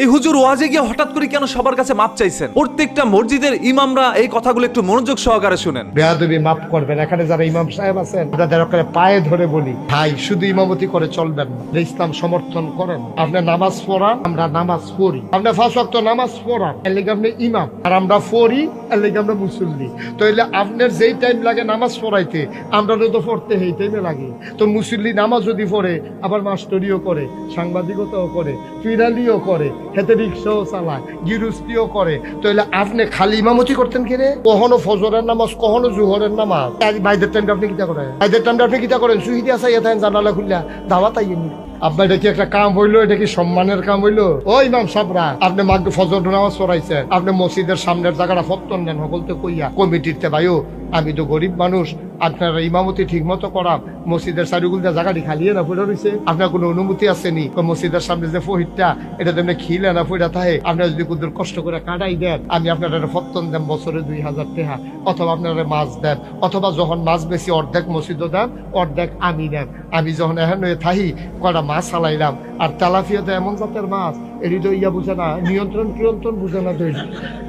এই হুজুর ওয়াজে গিয়ে হঠাৎ করে কেন সবার কাছে মাপ চাইছেন? প্রত্যেকটা মসজিদের ইমামরা এই কথাগুলো একটু মনোযোগ সহকারে শুনেন। বেয়াদবি মাফ করবেন, এখানে যারা ইমাম সাহেব আছেন, তাদের ওখানে পায়ে ধরে বলি, ভাই, শুধু ইমামতি করে চলবেন না ইসলাম সমর্থন করেন আপনি নামাজ পড়ান, আমরা নামাজ পড়ি। আপনি ফাঁস ওয়াক্ত নামাজ পড়ান, এর লেগে আপনি ইমাম। আর আমরা পড়ি, এর লেগে আমরা মুসল্লি। তো এলে আপনার যেই টাইম লাগে নামাজ পড়াইতে, আমরা তো পড়তে এই টাইমে লাগে। তো মুসল্লি নামাজ যদি পড়ে, আবার মাস্টরিও করে, সাংবাদিকতাও করে, ফিরালিও করে হেতে রিক্সাও চালায়, গিরুস্তিও করে। তো এলে আপনি খালি ইমামতি করতেন কিরে? কখনো ফজরের নামাজ, কখনো জুহরের নামাজ। বাইদের টাইমটা আপনি কিতা করেন? বাইদের টাইমটা আপনি কিতা করেন? সুহিদি আসা ইয়ে জানালা খুললা দাওয়াত আইয়েনি আপনার এটা কি একটা কাম হইল? এটা কি সম্মানের কাম হইল? ও ইমাম সাবরা, আপনি মাগ ফজর নামাজ পড়াইছেন। আপনি মসজিদের সামনের জায়গাটা ফত্তন নেন সকলতে কইয়া কমিটিতে ভাইও আমি তো গরিব মানুষ, আপনারা ইমামতি ঠিক মতো করাম মসজিদের চারিগুলটা জায়গাটি খালিয়ে না ফুটে রয়েছে। আপনার কোনো অনুমতি আছে নি? মসজিদের সামনে যে ফহিরটা এটা তেমনি খিলে না ফুটা থাকে। আপনারা যদি কুদুর কষ্ট করে কাটাই দেন, আমি আপনারা ফত্তন দেন, বছরে দুই হাজার টাকা। অথবা আপনারা মাছ দেন, অথবা যখন মাছ বেশি, অর্ধেক মসজিদও দেন, অর্ধেক আমি দেন আমি যখন এখন থাহি কটা মাছ চালাইলাম আর তেলাফিয়াতে এমন জাতের মাছ এটি তো ইয়া বুঝে না, নিয়ন্ত্রণ কিয়ন্ত্রণ বুঝে না তো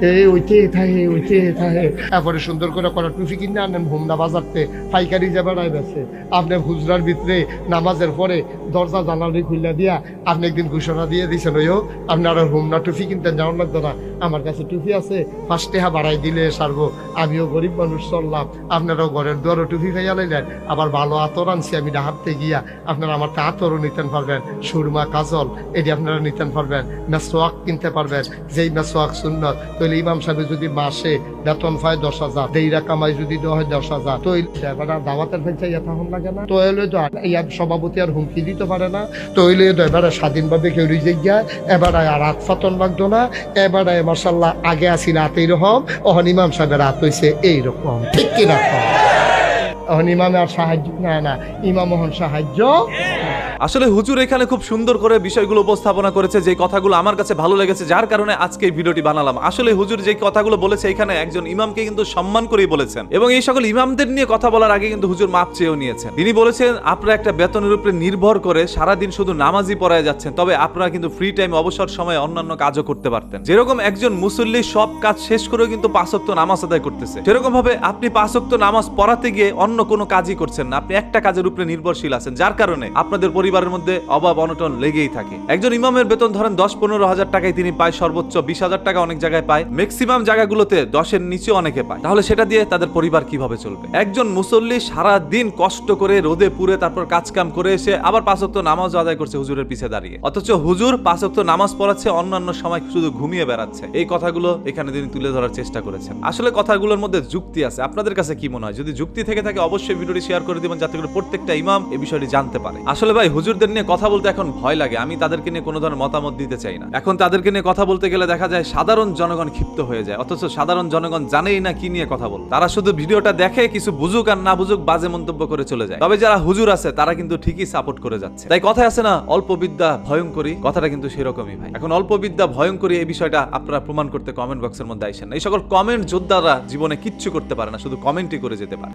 এই ওইতে থাকে ওইতে থাকে এরপরে সুন্দর করে করা টুফি কিনে আনেন হুমদা বাজারতে পাইকারি যে বেড়ায় বেছে। আপনি হুজরার ভিতরে নামাজের পরে দরজা, জানালি খুলে দিয়া আপনি একদিন ঘোষণা দিয়ে দিয়েছেন ওইও, আপনারা হুমনা টুফি কিনতে যাওয়ার লাগতো না। আমার কাছে টুফি আছে, পাঁচ বাড়াই দিলে সারবো। আমিও গরিব মানুষ, চললাম। আপনারাও ঘরের দুয়ারও টুফি খাইয়া লাইলেন। আবার ভালো আতর আনছি, আমি ডাহাতে গিয়া। আপনারা আমার আতরও নিতেন পারবেন। সুরমা, কাজল, এটি আপনারা নিতেন পারবেন। মেসোয়াক কিনতে পারবেন যেই মেসোয়াক সুন্নত, তাহলে ইমাম সাহেব যদি মাসে বেতন পায় দশ হাজার দেইরা কামাই যদি হয় দশ হাজার, তো দাওয়াতের ফেলছে ইয়া তখন লাগে না। তো এলে তো ইয়ার সভাপতি আর হুমকি দিতে পারে না। তো এলে তো এবারে স্বাধীনভাবে কেউ রিজে গিয়া এবারে আর রাত ফাতন লাগতো না। এবারে মার্শাল্লাহ আগে আসি রাত এইরকম অহন ইমাম সাহেবের রাত হয়েছে এইরকম। ঠিক কিনা? অহন ইমামে আর সাহায্য না না, ইমাম হন সাহায্য আসলে হুজুর এখানে খুব সুন্দর করে বিষয়গুলো উপস্থাপনা করেছে, যে কথাগুলো আমার কাছে ভালো লেগেছে, যার কারণে আজকে এই ভিডিওটি বানালাম। আসলে হুজুর যে কথাগুলো বলেছে এখানে একজন ইমামকে কিন্তু সম্মান করেই বলেছেন। এবং এই সকল ইমামদের নিয়ে কথা বলার আগে কিন্তু হুজুর মাপ চেয়েও নিয়েছেন। তিনি বলেছেন, আপনারা একটা বেতনের উপরে নির্ভর করে সারাদিন শুধু নামাজই পড়ায় যাচ্ছেন, তবে আপনারা কিন্তু ফ্রি টাইম অবসর সময়ে অন্যান্য কাজও করতে পারতেন। যেরকম একজন মুসল্লি সব কাজ শেষ করেও কিন্তু পাঁচক্ত নামাজ আদায় করতেছে সেরকম ভাবে আপনি পাঁচক্ত নামাজ পড়াতে গিয়ে অন্য কোনো কাজই করছেন না। আপনি একটা কাজের উপরে নির্ভরশীল আছেন, যার কারণে আপনাদের পরিবারের মধ্যে অভাব, অনটন লেগেই থাকে। একজন ইমামের বেতন ধরেন দশ পনেরো হাজার টাকায় তিনি পায় সর্বোচ্চ বিশ হাজার টাকা অনেক জায়গায় পায়। ম্যাক্সিমাম জায়গাগুলোতে দশের নিচে অনেকে পায়। তাহলে সেটা দিয়ে তাদের পরিবার কীভাবে চলবে? একজন মুসল্লি সারা দিন কষ্ট করে রোদে পুড়ে তারপর কাজ কাম করে এসে আবার পাঁচক্ত নামাজ আদায় করছে হুজুরের পিছে দাঁড়িয়ে। অথচ হুজুর পাঁচক্ত নামাজ পড়াচ্ছে, অন্যান্য সময় শুধু ঘুমিয়ে বেড়াচ্ছে। এই কথাগুলো এখানে তিনি তুলে ধরার চেষ্টা করেছেন। আসলে কথাগুলোর মধ্যে যুক্তি আছে। আপনাদের কাছে কি মনে হয়? যদি যুক্তি থেকে থাকে, অবশ্যই ভিডিওটি শেয়ার করে দিবেন, যাতে করে প্রত্যেকটা ইমাম এই বিষয়টি জানতে পারে। আসলে ভাই হুজুরদের নিয়ে কথা বলতে এখন ভয় লাগে। আমি তাদেরকে নিয়ে কোনো ধরনের মতামত দিতে চাই না। এখন তাদেরকে নিয়ে কথা বলতে গেলে দেখা যায় সাধারণ জনগণ ক্ষিপ্ত হয়ে যায়। অথচ সাধারণ জনগণ জানেই না কি নিয়ে কথা বল তারা শুধু ভিডিওটা দেখে কিছু বুঝুক আর না বুঝুক বাজে মন্তব্য করে চলে যায়। তবে যারা হুজুর আছে, তারা কিন্তু ঠিকই সাপোর্ট করে যাচ্ছে। তাই কথা আছে না, অল্প বিদ্যা ভয়ঙ্করী। কথাটা কিন্তু সেরকমই ভাই। এখন অল্প বিদ্যা ভয়ঙ্করী এই বিষয়টা আপনারা প্রমাণ করতে কমেন্ট বক্সের মধ্যে আইসেন না। এই সকল কমেন্ট যোদ্ধারা জীবনে কিচ্ছু করতে পারে না, শুধু কমেন্টই করে যেতে পারে।